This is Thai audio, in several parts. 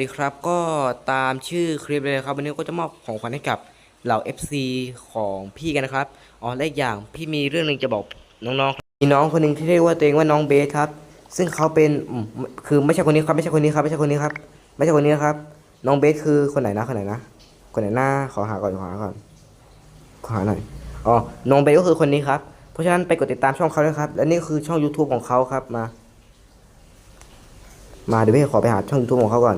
ดีครับก็ตามชื่อคลิปเลยนะครับวันนี้ก็จะมอบของขวัญให้กับเหล่า FC ของพี่กันนะครับอ๋อและอีกอย่างพี่มีเรื่องหนึ่งจะบอกน้องๆมีน้องคนหนึ่งที่เรียกว่าตัวเองว่าน้องเบสครับ ซึ่งเขาเป็นอืมคือไม่ใช่คนนี้ครับไม่ใช่คนนี้ครับไม่ใช่คนนี้ครับ ไม่ใช่คนนี้นะครับ น้องเบสคือคนไหนนะคนไหนนะคนไหนหน้าขอหาก่อนขอหาก่อนขอหาหน่อยอ๋อน้องเบสก็คือคนนี้ครับเพราะฉะนั้นไปกดติดตามช่องเขาด้วยครับและนี่คือช่อง YouTube ของเขาครับมา มาเดี๋ยวพี่ขอไปหาช่อง YouTube ของเขาก่อน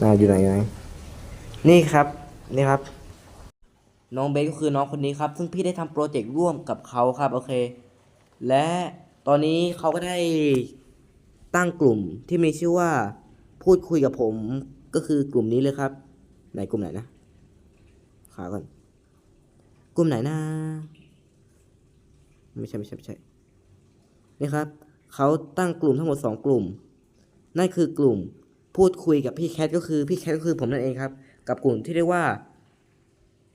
น่าอยู่ไหนอยู่ไหนนี่ครับนี่ครับ น้องเบสก็คือน้องคนนี้ครับ ซึ่งพี่ได้ทำโปรเจกต์ร่วมกับเขาครับโอเค และตอนนี้เขาก็ได้ตั้งกลุ่มที่มีชื่อว่า พูดคุยกับผมก็คือกลุ่มนี้เลยครับไหนกลุ่มไหนนะขาก่อนกลุ่มไหนนะไม่ใช่ไม่ใช่ไม่ใช่นี่ครับเขาตั้งกลุ่มทั้งหมดสองกลุ่ม นั่นคือกลุ่ม พูดคุยกับพี่แคทก็คือพี่แคทก็คือผมนั่นเองครับ กับกลุ่มที่เรียกว่า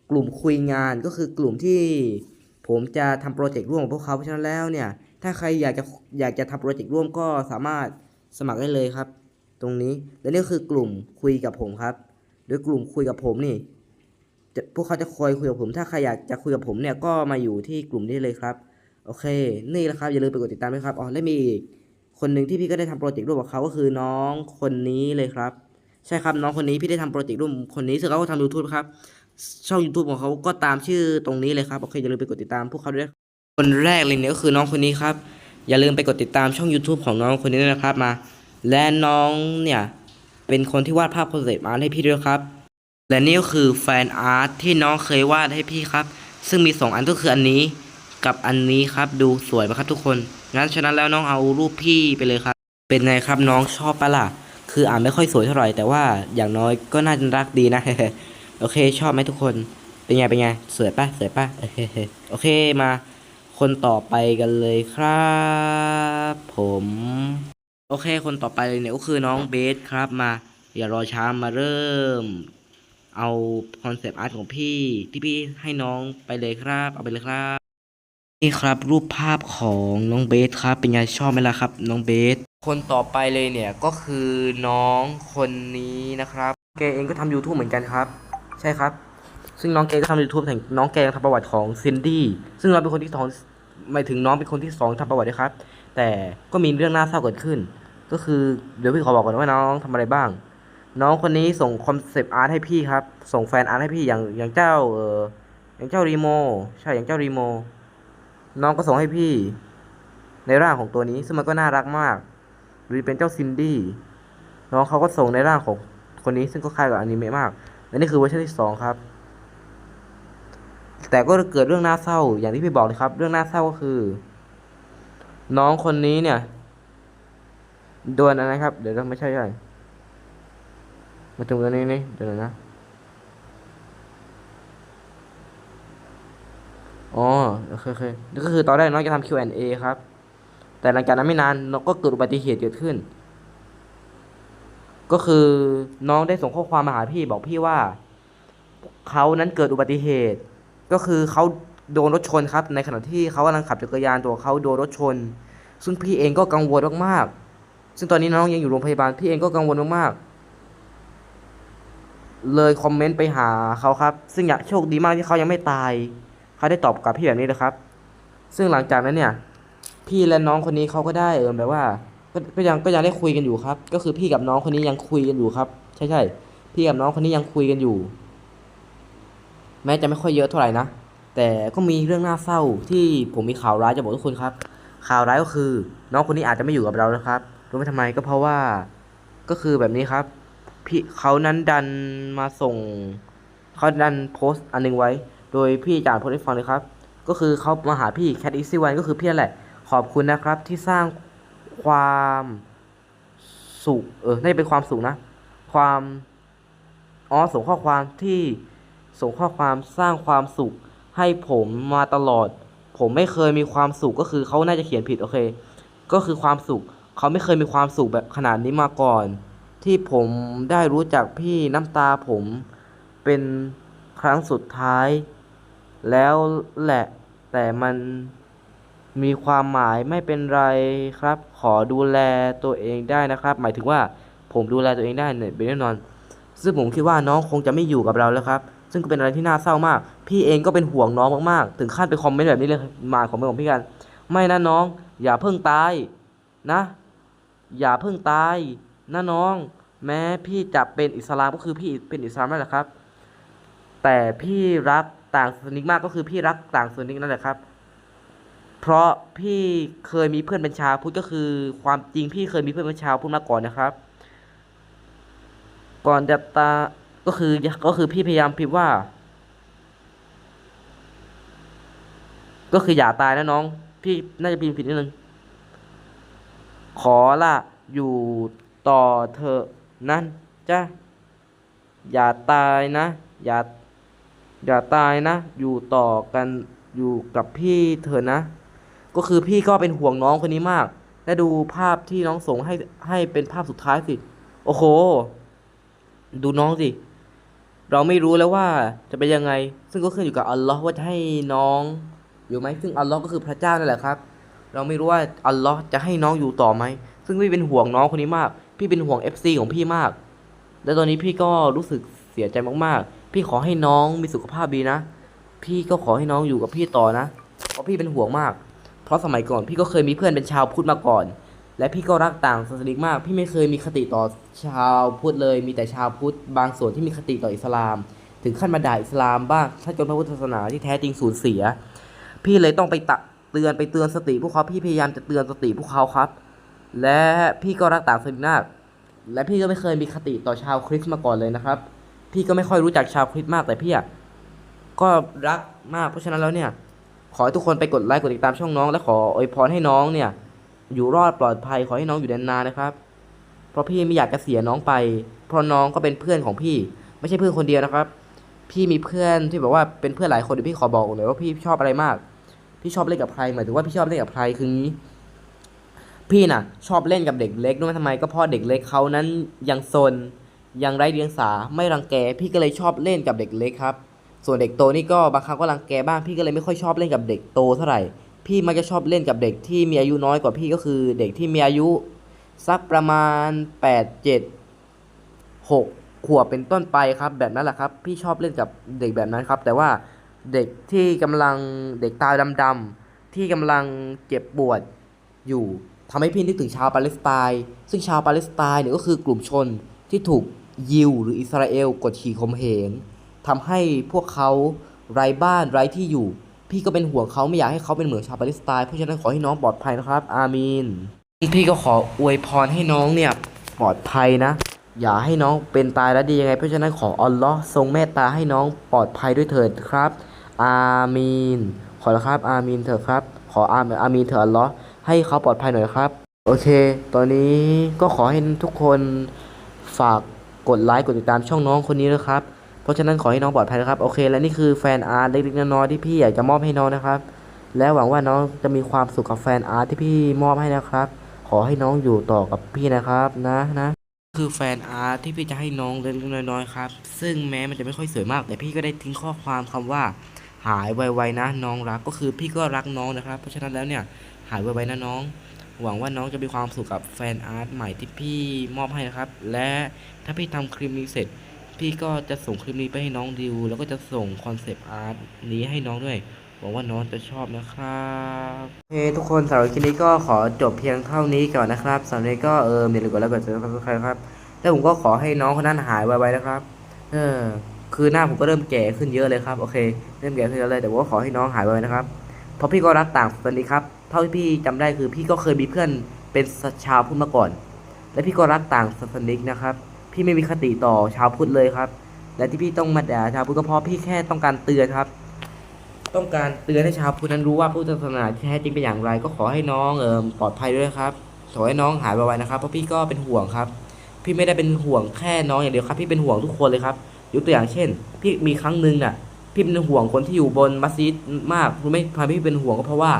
กลุ่มคุยงานก็คือกลุ่มที่ผมจะทำโปรเจกต์ร่วมกับพวกเขาเพราะฉะนั้นแล้วเนี่ย ถ้าใครอยากจะอยากจะทำโปรเจกต์ร่วมก็สามารถสมัครได้เลยครับ ตรงนี้และนี่ก็คือกลุ่มคุยกับผมครับ โดยกลุ่มคุยกับผมนี่จะพวกเขาจะคอยคุยกับผม ถ้าใครอยากจะคุยกับผมเนี่ยก็มาอยู่ที่กลุ่มนี้เลยครับ โอเค นี่แหละครับอย่าลืมไปกดติดตามด้วยครับอ๋อและมีอีก คนหนึ่งที่พี่ก็ได้ทำโปรเจกต์ร่วมกับเขาก็คือน้องคนนี้เลยครับ ใช่ครับน้องคนนี้พี่ได้ทำโปรเจกต์ร่วมคนนี้ซึ่งเขาก็ทำยูทูบครับช่อง YouTube ของเขาก็ตามชื่อตรงนี้เลยครับโอเคอย่าลืมไปกดติดตามพวกเขาด้วยคนแรกเลยเนี่ยก็คือน้องคนนี้ครับ อย่าลืมไปกดติดตามช่อง YouTube ของน้องคนนี้นะครับมา และน้องเนี่ยเป็นคนที่วาดภาพคอนเซปต์อาร์ตให้พี่ด้วยครับ และนี่ก็คือแฟนอาร์ตที่น้องเคยวาดให้พี่ครับ ซึ่งมี 2 อันก็คืออันนี้กับอันนี้ครับ ดูสวยไหมครับทุกคน งั้นฉะนั้นแล้วน้องเอารูปพี่ไปเลยครับ เป็นไงครับน้องชอบปะล่ะ คืออ่านไม่ค่อยสวยเท่าไหร่แต่ว่าอย่างน้อยก็น่าจะรักดีนะ โอเค ชอบไหมทุกคน เป็นไงเป็นไงสวยปะสวยปะโอเคโอเคมาคนต่อไปกันเลยครับ ผม โอเค คนต่อไปเลยเนี่ยก็คือน้องเบสครับมา อย่ารอช้ามาเริ่ม เอาคอนเซปต์อาร์ตของพี่ที่พี่ให้น้องไปเลยครับ เอาไปเลยครับ นี่ครับรูปภาพของน้องเบสครับ เป็นไงชอบไหมล่ะครับ น้องเบส คนต่อไปเลยเนี่ยก็คือน้องคนนี้นะครับ แกเองก็ทำ YouTube เหมือนกันครับ ใช่ครับ ซึ่งน้องแกก็ทำ YouTube แต่น้องแกยังทำประวัติของซินดี้ซึ่งเราเป็นคนที่สองหมายถึงน้องเป็นคนที่สองทำประวัติด้วยครับ แต่ก็มีเรื่องน่าเศร้าเกิดขึ้น ก็คือเดี๋ยวพี่ขอบอกก่อนว่าน้องทำอะไรบ้าง น้องคนนี้ส่งคอนเซปต์อาร์ตให้พี่ครับ ส่งแฟนอาร์ตให้พี่อย่างอย่างเจ้าเอออย่างเจ้ารีโมใช่อย่างเจ้ารีโม น้องก็ส่งให้พี่ ในร่างของตัวนี้ซึ่งมันก็น่ารักมาก หรือเป็นเจ้าซินดี้น้องเขาก็ส่งในร่างของคนนี้ซึ่งก็คล้ายกับอนิเมะมากและนี่คือเวอร์ชันที่สองครับ แต่ก็เกิดเรื่องน่าเศร้าอย่างที่พี่บอกเลยครับ เรื่องน่าเศร้าก็คือ น้องคนนี้เนี่ยโดนอะไรครับ เดี๋ยวไม่ใช่ใช่มาถึงตัวนี้นี่เดี๋ยวนะ อ๋อโอเคโอเคนี่ก็คือตอนแรกน้องจะทำ Q&A ครับ แต่หลังจากนั้นไม่นานน้องก็เกิดอุบัติเหตุเกิดขึ้น ก็คือน้องได้ส่งข้อความมาหาพี่บอกพี่ว่าเขานั้นเกิดอุบัติเหตุ ก็คือเขาโดนรถชนครับ ในขณะที่เขากำลังขับจักรยานตัวเขาโดนรถชน ซึ่งพี่เองก็กังวลมากๆซึ่งตอนนี้น้องยังอยู่โรงพยาบาลพี่เองก็กังวลมากๆเลยคอมเมนต์ไปหาเขาครับ ซึ่งอยากโชคดีมากที่เขายังไม่ตาย เขาได้ตอบกลับพี่แบบนี้เลยครับ ซึ่งหลังจากนั้นเนี่ย พี่และน้องคนนี้เขาก็ได้เออแบบว่าก็ยังก็ยังได้คุยกันอยู่ครับ ก็คือพี่กับน้องคนนี้ยังคุยกันอยู่ครับ ใช่ใช่พี่กับน้องคนนี้ยังคุยกันอยู่ แม้จะไม่ค่อยเยอะเท่าไหร่นะแต่ก็มีเรื่องน่าเศร้าที่ผมมีข่าวร้ายจะบอกทุกคนครับ ข่าวร้ายก็คือ น้องคนนี้อาจจะไม่อยู่กับเราแล้วครับรู้ไหมทำไมก็เพราะว่าก็คือแบบนี้ครับ พี่เขานั้นดันมาส่งเขาดันโพสต์อันหนึงไว้ โดยพี่จานโพสต์ให้ฟังเลยครับ ก็คือเขามาหาพี่แคทอีซี่วันก็คือพี่นั่นแหละ ขอบคุณนะครับที่สร้างความสุขเออน่าจะเป็นความสุขนะ ความอ๋อส่งข้อความที่ส่งข้อความสร้างความสุขให้ผมมาตลอด ผมไม่เคยมีความสุขก็คือเขาน่าจะเขียนผิดโอเค ก็คือความสุขเขาไม่เคยมีความสุขแบบขนาดนี้มาก่อน ที่ผมได้รู้จักพี่น้ำตาผมเป็นครั้งสุดท้าย แล้วแหละ แต่มันมีความหมายไม่เป็นไรครับ ขอดูแลตัวเองได้นะครับ หมายถึงว่าผมดูแลตัวเองได้เนี่ยเป็นแน่นอน ซึ่งผมคิดว่าน้องคงจะไม่อยู่กับเราแล้วครับ ซึ่งก็เป็นอะไรที่น่าเศร้ามาก พี่เองก็เป็นห่วงน้องมากๆ ถึงขั้นไปคอมเมนต์แบบนี้เลยมาของของพี่กัน ไม่นะน้อง อย่าเพิ่งตายนะ อย่าเพิ่งตายนะน้อง แม้พี่จะเป็นอิสลามก็คือพี่เป็นอิสลามนั่นแหละครับ แต่พี่รัก ต่างสนิกมากก็คือพี่รักต่างสนิกนั่นแหละครับ เพราะพี่เคยมีเพื่อนเป็นชาวพุทธก็คือ ความจริงพี่เคยมีเพื่อนเป็นชาวพุทธมาก่อนนะครับ ก่อนจะตาก็คือก็คือพี่พยายามพิมพ์ว่า ก็คืออย่าตายนะน้อง พี่น่าจะพิมพ์ผิดนิดนึง ขอละอยู่ต่อเถอนั่นจ้ะอย่าตายนะ อย่า อย่าตายนะ อยู่ต่อกันอยู่กับพี่เถอนะ ก็คือพี่ก็เป็นห่วงน้องคนนี้มาก และดูภาพที่น้องส่งให้ให้เป็นภาพสุดท้ายสิ โอ้โห ดูน้องสิ เราไม่รู้แล้วว่าจะเป็นยังไง ซึ่งก็ขึ้นอยู่กับอัลลอฮ์ว่าจะให้น้องอยู่ไหมซึ่งอัลลอฮ์ก็คือพระเจ้านั่นแหละครับ เราไม่รู้ว่าอัลลอฮ์จะให้น้องอยู่ต่อไหม ซึ่งพี่เป็นห่วงน้องคนนี้มาก พี่เป็นห่วง FC ของพี่มาก และตอนนี้พี่ก็รู้สึกเสียใจมากๆ พี่ขอให้น้องมีสุขภาพดีนะ พี่ก็ขอให้น้องอยู่กับพี่ต่อนะ เพราะพี่เป็นห่วงมาก เพราะสมัยก่อนพี่ก็เคยมีเพื่อนเป็นชาวพุทธมาก่อน และพี่ก็รักต่างศาสนิกมาก พี่ไม่เคยมีคติต่อชาวพุทธเลย มีแต่ชาวพุทธบางส่วนที่มีคติต่ออิสลาม ถึงขั้นมาด่าอิสลามบ้างถ้าจนพระพุทธศาสนาที่แท้จริงสูญเสีย พี่เลยต้องไปตะเตือนไปเตือนสติพวกเขา พี่พยายามจะเตือนสติพวกเขาครับ และพี่ก็รักต่างศาสนิกมากและพี่ก็ไม่เคยมีคติต่อชาวคริสต์มาก่อนเลยนะครับ พี่ก็ไม่ค่อยรู้จักชาวคริสต์มากแต่พี่อะก็รักมากเพราะฉะนั้นแล้วเนี่ย ขอให้ทุกคนไปกดไลค์กดติดตามช่องน้อง และขออวยพรให้น้องเนี่ย อยู่รอดปลอดภัยขอให้น้องอยู่นานๆนะครับ เพราะพี่ไม่อยากจะเสียน้องไป เพราะน้องก็เป็นเพื่อนของพี่ ไม่ใช่เพื่อนคนเดียวนะครับ พี่มีเพื่อนที่แบบว่าเป็นเพื่อนหลายคนเดี๋ยวพี่ขอบอกหน่อยว่าพี่ชอบอะไรมาก พี่ชอบเล่นกับใครหมายถึงว่าพี่ชอบเล่นกับใครคืองี้พี่น่ะ ชอบเล่นกับเด็กเล็กด้วยทำไมก็เพราะเด็กเล็กเขานั้นยังซน ยังไร้เดียงสาไม่รังแกพี่ก็เลยชอบเล่นกับเด็กเล็กครับ ส่วนเด็กโตนี่ก็บางครั้งก็รังแกบ้างพี่ก็เลยไม่ค่อยชอบเล่นกับเด็กโตเท่าไหร่พี่มักจะชอบเล่นกับเด็กที่มีอายุน้อยกว่าพี่ก็คือเด็กที่มีอายุสักประมาณแปดเจ็ดหกขวบเป็นต้นไปครับ แบบนั้นแหละครับ พี่ชอบเล่นกับเด็กแบบนั้นครับ แต่ว่าเด็กที่กำลังเด็กตาดำๆที่กำลังเจ็บปวดอยู่ทำให้พี่นึกถึงชาวปาเลสไตน์ซึ่งชาวปาเลสไตน์เนี่ยก็คือกลุ่มชนที่ถูก ยิวหรืออิสราเอลกดขี่ข่มเหงทำให้พวกเขาไร้บ้านไร้ที่อยู่ พี่ก็เป็นห่วงเขาไม่อยากให้เขาเป็นเหมือนชาวปาเลสไตน์เพราะฉะนั้นขอให้น้องปลอดภัยนะครับ อามีนพี่ก็ขออวยพรให้น้องเนี่ยปลอดภัยนะ อย่าให้น้องเป็นตายแล้วดียังไง เพราะฉะนั้นขออัลลอฮ์ทรงเมตตาให้น้องปลอดภัยด้วยเถิดครับ อามีนขอแล้วครับ อามีนเถอะครับ ขออาอามีนเถอะอัลลอฮ์ให้เขาปลอดภัยหน่อยครับ โอเค ตอนนี้ก็ขอให้ทุกคนฝาก กดไลค์กดติดตามช่องน้องคนนี้นะครับ เพราะฉะนั้นขอให้น้องปลอดภัยนะครับโอเคและนี่คือแฟนอาร์ตเล็กๆน้อยๆที่พี่อยากจะมอบให้น้องนะครับ และหวังว่าน้องจะมีความสุขกับแฟนอาร์ตที่พี่มอบให้นะครับ ขอให้น้องอยู่ต่อกับพี่นะครับนะนะคือแฟนอาร์ตที่พี่จะให้น้องเล็กๆน้อยๆครับ ซึ่งแม้มันจะไม่ค่อยสวยมาก แต่พี่ก็ได้ทิ้งข้อความคำว่า หายไวๆนะน้องรักก็คือพี่ก็รักน้องนะครับ เพราะฉะนั้นแล้วเนี่ยหายไวๆนะน้อง หวังว่าน้องจะมีความสุขกับแฟนอาร์ตใหม่ที่พี่มอบให้นะครับ และถ้าพี่ทำคลิปนี้เสร็จ พี่ก็จะส่งคลิปนี้ไปให้น้องดิว แล้วก็จะส่งคอนเซปต์อาร์ตนี้ให้น้องด้วยหวังว่าน้องจะชอบนะครับโอเคทุกคนสำหรับคลิปนี้ก็ขอจบเพียงเท่านี้ก่อนนะครับสำหรับนี้ก็เอออย่าลืมกดไลค์กดซับสไครต์ครับ แล้วผมก็ขอให้น้องคนนั้นหายไวๆนะครับ เออ คือหน้าผมก็เริ่มแก่ขึ้นเยอะเลยครับ โอเค เริ่มแก่ขึ้นเยอะเลย แต่ว่าขอให้น้องหายไวๆนะครับ เพราะพี่ก็รักต่างศาสนิกครับ เท่าที่พี่จำได้คือพี่ก็เคยมีเพื่อนเป็นชาวพุทธมาก่อน และพี่ก็รักต่างศาสนิกนะครับ พี่ไม่มีคติต่อชาวพุทธเลยครับ และที่พี่ต้องมาด่าชาวพุทธก็เพราะพี่แค่ต้องการเตือนครับ ต้องการเตือนให้ชาวพุทธนั้นรู้ว่าพุทธศาสนาที่แท้จริงเป็นอย่างไร ก็ขอให้น้องเออปลอดภัยด้วยครับขอให้น้องหายไวๆนะครับเพราะพี่ก็เป็นห่วงครับ พี่ไม่ได้เป็นห่วงแค่น้องอย่างเดียวครับ พี่เป็นห่วงทุกคนเลยครับยกตัวอย่างเช่น พี่มีครั้งหนึ่งน่ะพี่เป็นห่วงคนที่อยู่บนมัสยิดมากรู้ไหมทำให้พี่เป็นห่วงก็เพราะว่า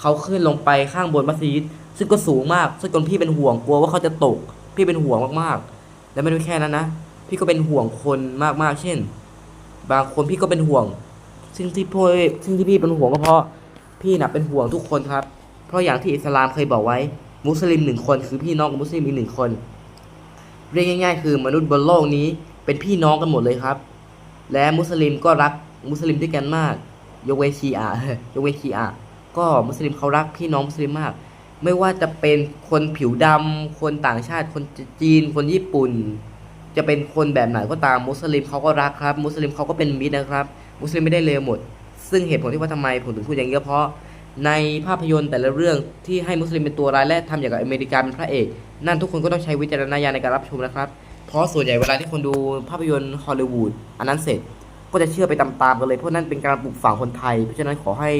เขาขึ้นลงไปข้างบนมัสยิดซึ่งก็สูงมากซึ่งจนพี่เป็นห่วงกลัวว่าเขาจะตก พี่เป็นห่วงมากๆ และไม่ได้แค่นั้นนะ พี่ก็เป็นห่วงคนมากๆ เช่น บางคนพี่ก็เป็นห่วง ซึ่งที่พ่อซึ่งที่พี่เป็นห่วงก็เพราะพี่น่ะเป็นห่วงทุกคนครับ เพราะอย่างที่อิสลามเคยบอกไว้ มุสลิมหนึ่งคนคือพี่น้องกับมุสลิมอีกหนึ่งคน เรียกง่าย ๆ คือมนุษย์บนโลกนี้เป็นพี่น้องกันหมดเลยครับ และมุสลิมก็รักมุสลิมด้วยกันมาก ยกเว้นชีอะยกเว้นชีอะ ก็มุสลิมเขารักพี่น้องมุสลิมมาก ไม่ว่าจะเป็นคนผิวดำคนต่างชาติ คนจีน คนญี่ปุ่น จะเป็นคนแบบไหนก็ตามมุสลิมเขาก็รักครับ มุสลิมเขาก็เป็นมิตรนะครับ มุสลิมไม่ได้เลวหมด ซึ่งเหตุผลที่ว่าทำไมผมถึงพูดอย่างนี้ก็เพราะในภาพยนตร์แต่ละเรื่องที่ให้มุสลิมเป็นตัวร้ายและทำอย่างกับอเมริกาเป็นพระเอก นั่นทุกคนก็ต้องใช้วิจารณญาณในการรับชมนะครับ เพราะส่วนใหญ่เวลาที่คนดูภาพยนตร์ฮอลลีวูดอันนั้นเสร็จก็จะเชื่อไปตามๆกันเลยเพราะนั่นเป็นการปลูกฝังคนไทย เพราะฉะนั้นขอให้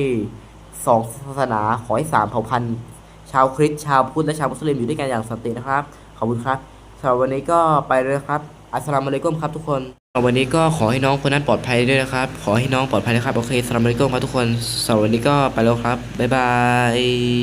สองศาสนาขอให้สามเผ่าพันธุ์ชาวคริสต์ชาวพุทธและชาวมุสลิมอยู่ด้วยกันอย่างสันตินะครับ ขอบคุณครับสำหรับวันนี้ก็ไปเลยครับ อัสลามุอะลัยกุมครับทุกคนวันนี้ก็ขอให้น้องคนนั้นปลอดภัยด้วยนะครับ ขอให้น้องปลอดภัยนะครับ โอเคสลามอะลัยกุมครับทุกคนสำหรับวันนี้ก็ไปแล้วครับ บ๊ายบาย